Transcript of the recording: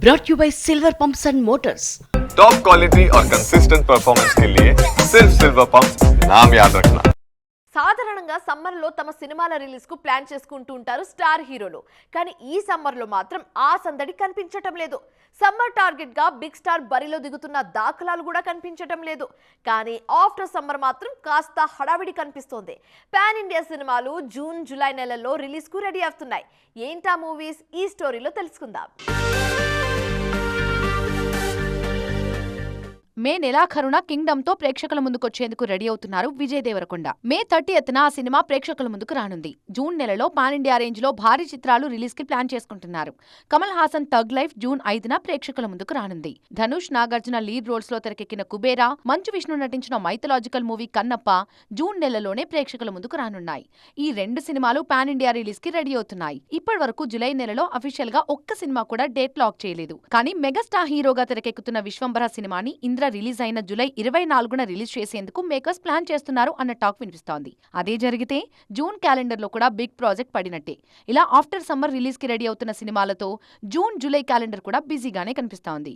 brought you by Silver Pumps and Motors. Top quality और consistent performance के लिए सिर्फ सिल्वर पंप नाम याद रखना సాధారణంగా సమ్మర్లో తమ సినిమాల రిలీజ్కు ప్లాన్ చేసుకుంటూ ఉంటారు స్టార్ హీరోలు కానీ ఈ సమ్మర్లో మాత్రం ఆ సందడి కనిపించటం లేదు సమ్మర్ టార్గెట్గా బిగ్ స్టార్ బరిలో దిగుతున్న దాఖలాలు కూడా కనిపించటం లేదు కానీ ఆఫ్టర్ సమ్మర్ మాత్రం కాస్త హడావిడి కనిపిస్తోంది పాన్ ఇండియా సినిమాలు జూన్ జూలై నెలల్లో రిలీజ్కు రెడీ అవుతున్నాయి ఏంటా మూవీస్ ఈ స్టోరీలో తెలుసుకుందాం మే నెలాఖరున కింగ్డమ్తో ప్రేక్షకుల ముందుకొచ్చేందుకు రెడీ అవుతున్నారు విజయ్ దేవరకొండ. మే థర్టీ ఎత్తున ఆ సినిమా ప్రేక్షకుల ముందుకు రానుంది. జూన్ నెలలో పాన్ ఇండియా రేంజ్లో భారీ చిత్రాలు రిలీజ్కి ప్లాన్ చేసుకుంటున్నారు. Kamal Haasan thug life June ఐదున ప్రేక్షకుల ముందుకు రానుంది. ధనుష్ నాగార్జున లీడ్ రోల్స్లో తెరకెక్కిన కుబేరా మంచు విష్ణు నటించిన మైథలాజికల్ మూవీ కన్నప్ప జూన్ నెలలోనే ప్రేక్షకుల ముందుకు రానున్నాయి. ఈ రెండు సినిమాలు పాన్ ఇండియా రిలీజ్కి రెడీ అవుతున్నాయి. ఇప్పటి వరకు జులై నెలలో అఫీషియల్గా ఒక్క సినిమా కూడా డేట్ లాక్ చేయలేదు. కానీ మెగాస్టార్ హీరోగా తెరకెక్కుతున్న విశ్వంబర సినిమాని ఇంద్ర రిలీజ్ అయిన జులై ఇరవై నాలుగున రిలీజ్ చేసేందుకు మేకర్స్ ప్లాన్ చేస్తున్నారు అన్న టాక్ వినిపిస్తోంది. అదే జరిగితే జూన్ క్యాలెండర్లో కూడా బిగ్ ప్రాజెక్ట్ పడినట్టే. ఇలా ఆఫ్టర్ సమ్మర్ రిలీజ్కి రెడీ అవుతున్న సినిమాలతో జూన్ జూలై క్యాలెండర్ కూడా బిజీగానే కనిపిస్తోంది.